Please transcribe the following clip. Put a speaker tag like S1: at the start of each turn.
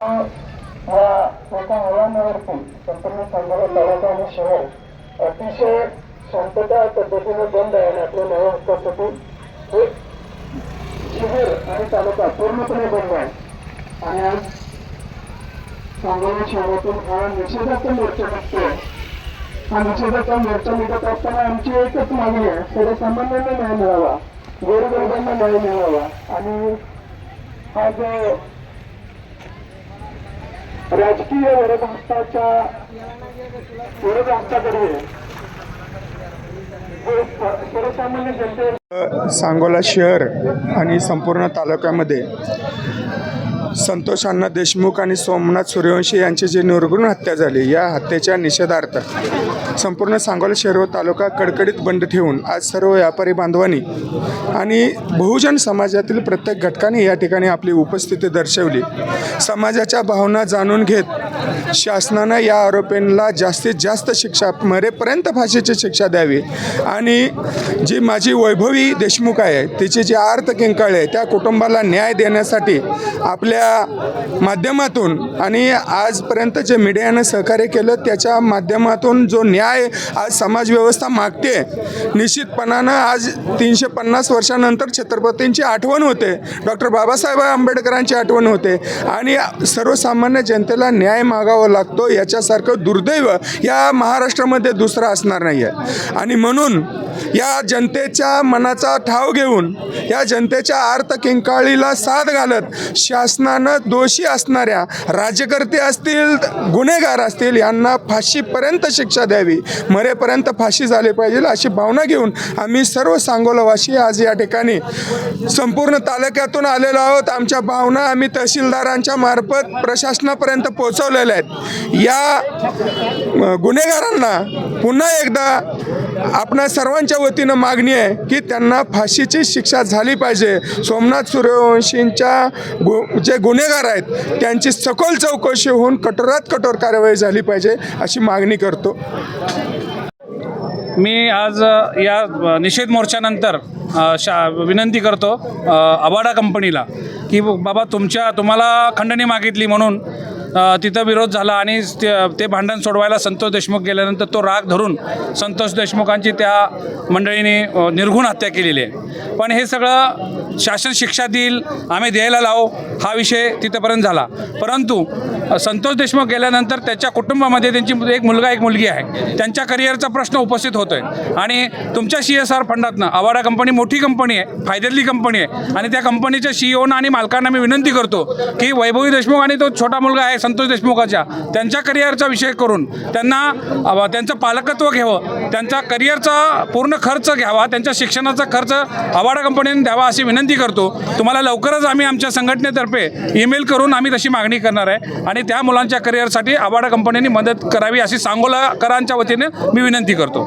S1: या एका आव्हानावरती संपूर्ण सांगायला तालुका आणि शहर अतिशय शांतता पद्धतीने बंद आहे आणि आपल्या नव्या हक्कासाठी हे शहर आणि तालुका पूर्णपणे बंद आहे. आणि आज सांगोला शहरातून हा निषेधाचा मोर्चा निघतोय. हा निषेधाचा मोर्चा निघत असताना आमची एकच मागणी आहे. सर्वसामान्यांना न्याय मिळावा. गोरगरिबांना न्याय मिळावा. आणि हा जो राजकीय वरदहस्ताच्या वरदहस्ताकडे सर्वसामान्य जनते
S2: सांगोला शहर आणि संपूर्ण तालुक्यामध्ये संतोष अण्णा देशमुख आणि सोमनाथ सूर्यवंशी यांची जी निर्गुण हत्या झाली या हत्येच्या निषेधार्थ संपूर्ण सांगोला शहर व तालुका कडकडीत बंद ठेवून आज सर्व व्यापारी बांधवांनी आणि बहुजन समाजातील प्रत्येक घटकाने या ठिकाणी आपली उपस्थिती दर्शवली. समाजाच्या भावना जाणून घेत शासनानं या आरोपींना जास्तीत जास्त शिक्षा मरेपर्यंत फाशीची शिक्षा द्यावी. आणि जी माझी वैभवी देशमुख आहे तिची जी आर्त किंकाळ आहे त्या कुटुंबाला न्याय देण्यासाठी आपल्या माध्यमातून आणि आजपर्यंत जे मीडियानं सहकार्य केलं त्याच्या माध्यमातून जो न्याय आज समाजव्यवस्था मागते निश्चितपणानं आज तीनशे पन्नास वर्षानंतर छत्रपतींची आठवण होते. डॉक्टर बाबासाहेब आंबेडकरांची आठवण होते. आणि सर्वसामान्य जनतेला न्याय मागावं लागतो याच्यासारखं दुर्दैव या महाराष्ट्रामध्ये दुसरं असणार नाही आहे आणि म्हणून या जनतेच्या मनाचा ठाव घेऊन या जनतेच्या आर्त किंकाळीला साथ घालत शासनानं दोषी असणाऱ्या राज्यकर्ते असतील गुन्हेगार असतील यांना फाशीपर्यंत शिक्षा द्यावी मरेपर्यंत फाशी झाली पाहिजे अशी भावना घेऊन आम्ही सर्व सांगोलावासी आज या ठिकाणी संपूर्ण तालुक्यातून आलेलो आहोत. आमच्या भावना आम्ही तहसीलदारांच्या मार्फत प्रशासनापर्यंत पोहोचवलेल्या आहेत. या गुन्हेगारांना पुन्हा एकदा आपणा सर्वांच्या वतीनं मागणी आहे की त्यांना फाशीची शिक्षा झाली पाहिजे. सोमनाथ सूर्यवंशींच्या गु जे गुन्हेगार आहेत त्यांची सखोल चौकशी होऊन कठोरात कठोर कार्यवाही झाली पाहिजे अशी मागणी करतो.
S3: मी आज या निषेध मोर्चानंतर शा विनंती करतो अ, अबाडा कंपनीला की बाबा तुमच्या तुम्हाला खंडणी मागितली म्हणून तिथं विरोध झाला आणि ते ते भांडण सोडवायला संतोष देशमुख गेल्यानंतर तो राग धरून संतोष देशमुखांची त्या मंडळीने निर्घुण हत्या केलेली आहे. पण हे सगळं शासन शिक्षा देईल आम्ही द्यायला लावू हा विषय तिथंपर्यंत झाला. परंतु संतोष देशमुख गेल्यानंतर त्याच्या कुटुंबामध्ये त्यांची एक मुलगा एक मुलगी आहे. त्यांच्या करिअरचा प्रश्न उपस्थित होतो आहे आणि तुमच्या सी एस आर फंडातनं अवाडा कंपनी मोठी कंपनी आहे फायद्यातली कंपनी आहे. आणि त्या कंपनीच्या सी ओना आणि मालकांना मी विनंती करतो की वैभवी देशमुख आणि तो छोटा मुलगा आहे संतोष देशमुखाच्या त्यांच्या करिअरचा विषय करून त्यांना त्यांचं पालकत्व घ्यावं. त्यांचा करिअरचा पूर्ण खर्च घ्यावा त्यांच्या शिक्षणाचा खर्च आवाडा कंपनीने द्यावा अशी विनंती करतो. तुम्हाला लवकरच आम्ही आमच्या संघटनेतर्फे ईमेल करून आम्ही तशी मागणी करणार आहे आणि त्या मुलांच्या करिअरसाठी आवाडा कंपनीने मदत करावी अशी सांगोलाकरांच्या वतीने मी विनंती करतो.